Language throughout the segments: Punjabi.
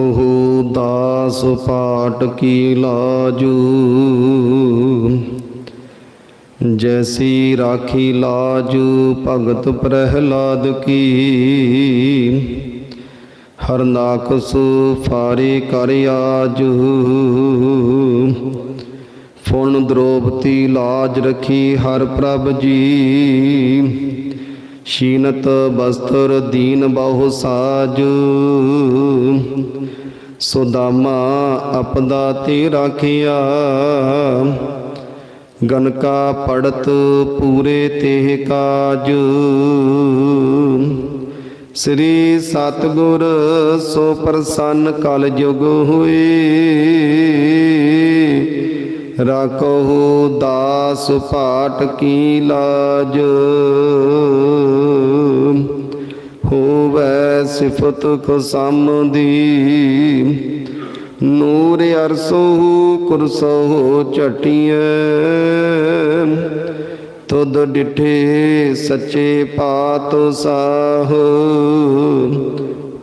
ਉਹ ਦਾਸ ਪਾਟ ਕੀ ਲਾਜੂ। ਜੈਸੀ ਰਾਖੀ ਲਾਜੂ ਭਗਤ ਪ੍ਰਹਿਲਾਦ ਕੀ। ਹਰਨਾਕਸੁ ਫਾਰੇ ਕਰ ਆਜੂ। ਫੁਨ ਦ੍ਰੋਪਤੀ ਲਾਜ ਰਖੀ ਹਰ ਪ੍ਰਭ ਜੀ। ਸ਼ੀਨਤ ਬਸਤਰ ਦੀਨ ਬਹੁ ਸਾਜ। ਸੁਦਾਮਾ ਆਪਦਾ ਤੇ ਰਾਖਿਆ ਗਨਕਾ ਪੜਤ ਪੂਰੇ ਤੇ ਕਾਜ। ਸ੍ਰੀ ਸਤਗੁਰ ਸੋ ਪ੍ਰਸੰਨ ਕਲ ਜੁਗ ਹੋਏ। ਰਾਖੋ ਦਾਸ ਪਾਟ ਕੀ ਲਾਜ। ਸਿਫਤ ਕੋ ਦੀ ਨੂਰ ਅਰਸੋ ਕੁਰਸੋ ਝਟੀਐ। ਤੁਧ ਡਿਠੇ ਸੱਚੇ ਪਾਤ ਸਾਹ।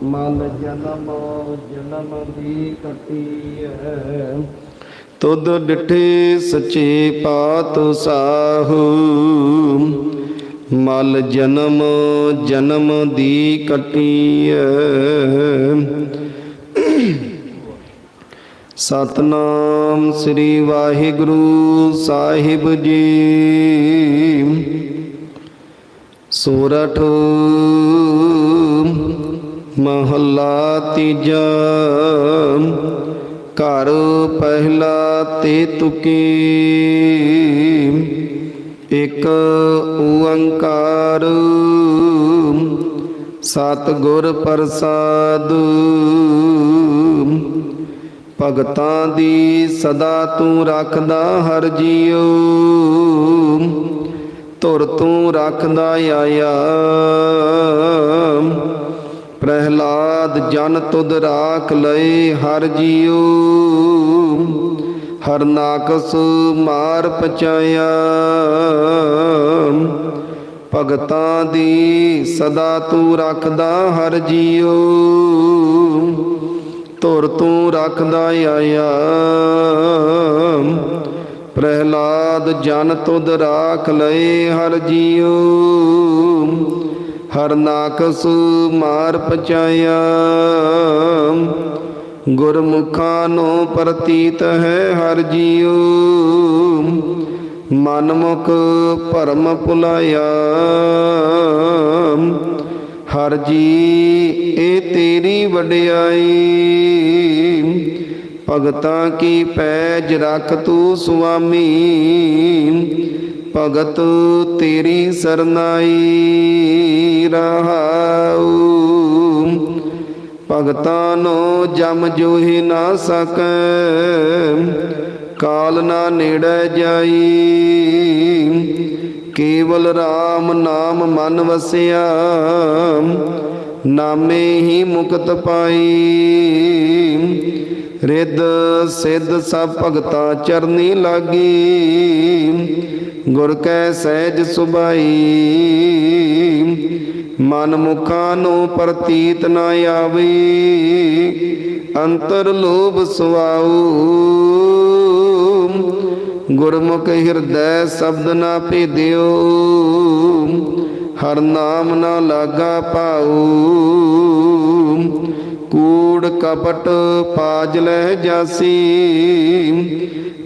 ਮਨ ਜਨਮ ਜਨਮ ਦੀ ਕਟੀਐ। ਤੁਧ ਡਿਠੇ ਸੱਚੇ ਪਾਤ ਸਾਹ। ਮਲ ਜਨਮ ਜਨਮ ਦੀ ਕਟੀਐ। ਸਤਨਾਮ ਸ੍ਰੀ ਵਾਹਿਗੁਰੂ ਸਾਹਿਬ ਜੀ। ਸੋਰਠ ਮਹੱਲਾ ਤੀਜਾ। ਘਰ ਪਹਿਲਾ ਤੇ ਤੁਕੀ। ਇਕ ਓੰਕਾਰ ਸਤ ਗੁਰ ਪ੍ਰਸਾਦ। ਭਗਤਾਂ ਦੀ ਸਦਾ ਤੂੰ ਰੱਖਦਾ ਹਰ ਜੀਉ। ਤੁਰ ਤੂੰ ਰੱਖਦਾ ਆਇਆ। ਪ੍ਰਹਿਲਾਦ ਜਨ ਤੁਧ ਰਾਖ ਲਏ ਹਰ ਜੀਉ। ਹਰ ਮਾਰ ਪਚਾਇਆ। ਭਗਤਾਂ ਦੀ ਸਦਾ ਤੂੰ ਰੱਖਦਾ ਹਰ ਜੀਉ। ਤੁਰ ਤੂੰ ਰੱਖਦਾ ਆਇਆ। ਪ੍ਰਹਿਲਾਦ ਜਨ ਤੁਧ ਰਾਖ ਲਏ ਹਰ ਜੀਉ। ਹਰ ਨਾਕਸ ਮਾਰ ਪਚਾਇਆ। ਗੁਰਮੁਖਾਂ ਨੂੰ ਪ੍ਰਤੀਤ ਹੈ ਹਰ ਜੀਉ। ਮਨਮੁਖ ਭਰਮ ਭੁਲਾਇਆ। ਹਰ ਜੀ ਇਹ ਤੇਰੀ ਵਡਿਆਈ। ਭਗਤਾਂ ਕੀ ਪੈਜ ਰੱਖ ਤੂੰ ਸੁਆਮੀ। ਭਗਤ ਤੇਰੀ ਸਰਨਾਈ ਰਹਾਉ। ਭਗਤਾਂ ਨੂੰ ਜਮ ਜੂਹੀ ਨਾ ਸਕੈ, ਕਾਲ ਨਾ ਨੇੜੇ ਜਾਈ। ਕੇਵਲ RAM ਨਾਮ ਮਨ ਵਸਿਆ ਨਾਮੇ ਹੀ ਮੁਕਤ ਪਾਈ। ਰਿੱਧ ਸਿੱਧ ਸਭ ਭਗਤਾ ਚਰਨੀ ਲਾਗੀ। ਗੁਰ ਕੈ ਸਹਿਜ ਸੁਭਾਈ। ਮਨ ਮੁਖਾਂ ਨੂੰ ਪ੍ਰਤੀਤ ਨਾ ਆਵੇ। ਅੰਤਰ ਲੋਭ ਸੁਆਉ। ਗੁਰਮੁਖ ਹਿਰਦੈ ਸ਼ਬਦ ਨਾ ਭੇਦਿਓ। ਹਰ ਨਾਮ ਨਾ ਲਾਗਾ ਪਾਉ ਕੂੜ ਕਪਟ ਪਾਜ ਲੈ ਜਾਸੀ।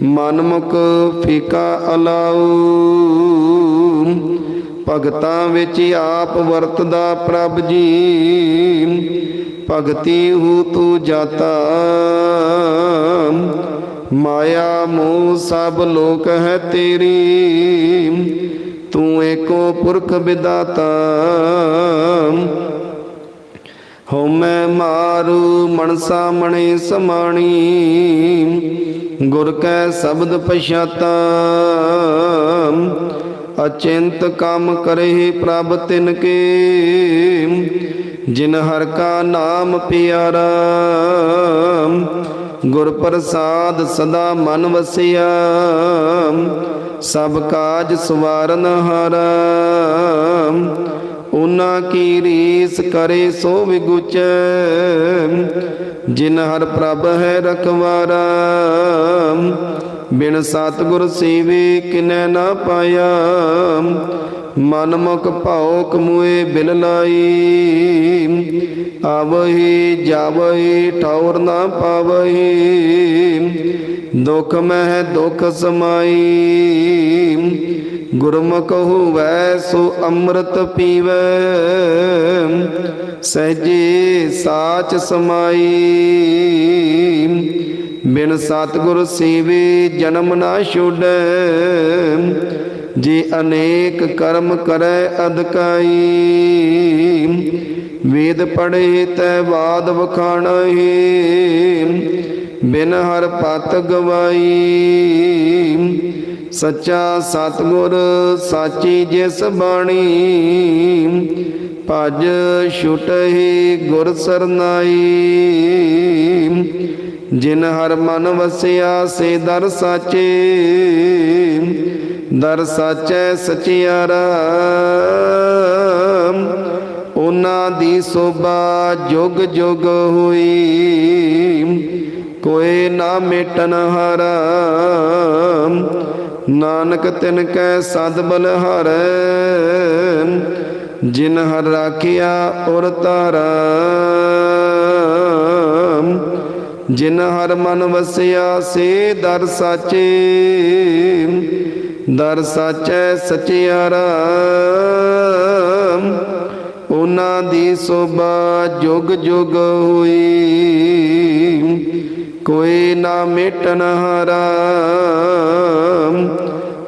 ਮਨਮੁਖ ਫੀਕਾ ਅਲਾਉ। ਭਗਤਾਂ ਵਿੱਚ ਆਪ ਵਰਤਦਾ ਪ੍ਰਭ ਜੀ। ਭਗਤੀ ਹੂ ਤੂ ਜਾਤਾ। ਮਾਇਆ ਮੋਹ ਸਭ ਲੋਕ ਹੈ ਤੇਰੀ। ਤੂੰ ਏਕੋ ਪੁਰਖ ਵਿਦਾਤਾ। ਹਉ ਮੈਂ ਮਾਰੂ ਮਨਸਾ ਮਣੇ ਸਮਾਣੀ। ਗੁਰ ਕੈ ਸ਼ਬਦ ਪਛਾਤਾ। ਅਚਿੰਤ ਕੰਮ ਕਰੇ ਪ੍ਰਭ ਤਿਨ ਕੇ। ਜਿਨ ਹਰ ਕਾ ਨਾਮ ਪਿਆਰਾ। ਗੁਰ ਪ੍ਰਸਾਦ ਸਦਾ ਮਨ ਵਸਿਆ। ਸਭ ਕਾਜ ਸਵਾਰਨ ਹਾਰਾ ਉਹਨਾਂ ਕੀ ਰੀਸ ਕਰੇ ਸੋ ਵਿਗੁਚ, ਜਿਨ ਹਰ ਪ੍ਰਭ ਹੈ ਰਖਵਾਰਾ ਬਿਨ ਸਤਿਗੁਰ ਸੇਵੇ ਕਿਨੈ ਨਾ ਪਾਇਆ। ਮਨ ਮੁਖ ਭਾਉ ਕਮੂਏ ਬਿਲ ਲਾਈ। ਆਵਹੀ ਜਾਵਹੀ ਠੌਰ ਨਾ ਪਾਵਹੀ। ਦੁਖ ਮਹਿ ਦੁਖ ਸਮਾਈ। ਗੁਰਮੁਖ ਹੋਵੈ ਸੋ ਅੰਮ੍ਰਿਤ ਪੀਵੈ। ਸਹਜੇ ਸਾਚ ਸਮਾਈ। ਬਿਨ ਸਤਿਗੁਰ ਸੇਵੇ ਜਨਮ ਨਾ ਛੋੜੈ ਜੇ ਅਨੇਕ ਕਰਮ ਕਰੈ ਅਦਕਾਈ ਵੇਦ ਪੜ੍ਹੇ ਤੈ ਬਾਦ ਵਖਾਣਹਿ, ਬਿਨ ਹਰ ਪਤ ਗਵਾਈ। ਸੱਚਾ ਸਤਿਗੁਰ ਸਾਚੀ ਜਿਸ ਬਾਣੀ, ਭਜ ਛੁਟਹਿ ਗੁਰ ਸਰਨਾਈ। ਜਿਨ ਹਰ ਮਨ ਵਸਿਆ ਸੇ ਦਰ ਸਾਚੇ, ਦਰ ਸਾਚੈ ਸਚਿਆਰਾ ਉਹਨਾਂ ਦੀ ਸੋਭਾ ਜੁਗ ਜੁਗ ਹੋਈ, ਕੋਈ ਨਾ ਮੇਟਨ ਹਰ ਨਾਨਕ ਤਿਨ ਕੈ ਸਦ ਬਲਹਾਰੈ ਜਿਨ ਹਰ ਰਾਖਿਆ ਉਰ ਤਾਰਾ ਜਿਨ ਹਰ ਮਨ ਵਸਿਆ, ਸੇ ਦਰ ਸਾਚੇ। ਦਰ ਸਾਚੈ ਸਚਿਆਰਾ ਉਹਨਾਂ ਦੀ ਸੋਭਾ ਜੁਗ ਜੁਗ ਹੋਈ। ਕੋਈ ਨਾ ਮੇਟਨ ਹਾਰਾ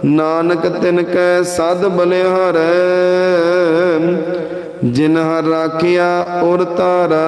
ਨਾਨਕ ਤਿਨ ਕੈ ਸਦ ਬਲਿਹਾਰੈ। ਜਿਨ ਹਰ ਰਾਖਿਆ ਔਰ ਤਾਰਾ।